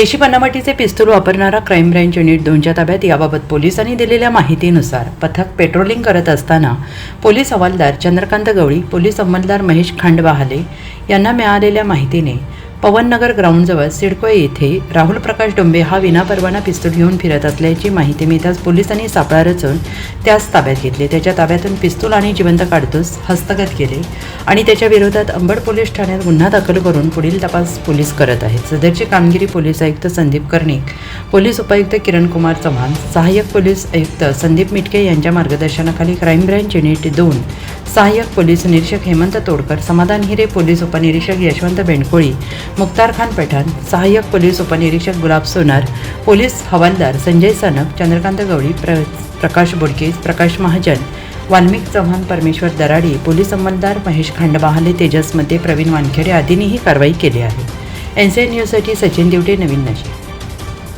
देशी बनावटीचे पिस्तूल वापरणारा क्राईम ब्रँच युनिट दोनच्या ताब्यात याबाबत पोलिसांनी दिलेल्या माहितीनुसार पथक पेट्रोलिंग करत असताना पोलीस हवालदार चंद्रकांत गवळी पोलीस अंमलदार महेश खांडवाहाले यांना मिळालेल्या माहितीने पवननगर ग्राउंडजवळ सिडको येथे राहुल प्रकाश डोंबे हा विनापरवाना पिस्तूल घेऊन फिरत असल्याची माहिती मिळताच पोलिसांनी सापळा रचून त्यास ताब्यात घेतले. त्याच्या ताब्यातून पिस्तूल आणि जिवंत काढतूस हस्तगत केले आणि त्याच्या विरोधात अंबड पोलीस ठाण्यात गुन्हा दाखल करून पुढील तपास पोलीस करत आहेत. सदरची कामगिरी पोलीस आयुक्त संदीप कर्णिक पोलीस उपायुक्त किरण कुमार चव्हाण सहाय्यक पोलीस आयुक्त संदीप मिटके यांच्या मार्गदर्शनाखाली क्राईम ब्रँच युनिट दोन सहाय्यक पोलीस निरीक्षक हेमंत तोडकर समाधान हिरे पोलीस उपनिरीक्षक यशवंत बेंडकोळी मुक्तार खान पठाण सहाय्यक पोलीस उपनिरीक्षक गुलाब सोनार पोलीस हवालदार संजय सनक चंद्रकांत गवळी प्र प्रकाश बोडके प्रकाश महाजन वाल्मिक चव्हाण परमेश्वर दराडी पोलीस अंमलदार महेश खांडवाहले तेजसमध्ये प्रवीण वानखेडे आदींनीही कारवाई केली आहे. एन सी एन न्यूजसाठी सचिन दिवटे नवीन नाशिक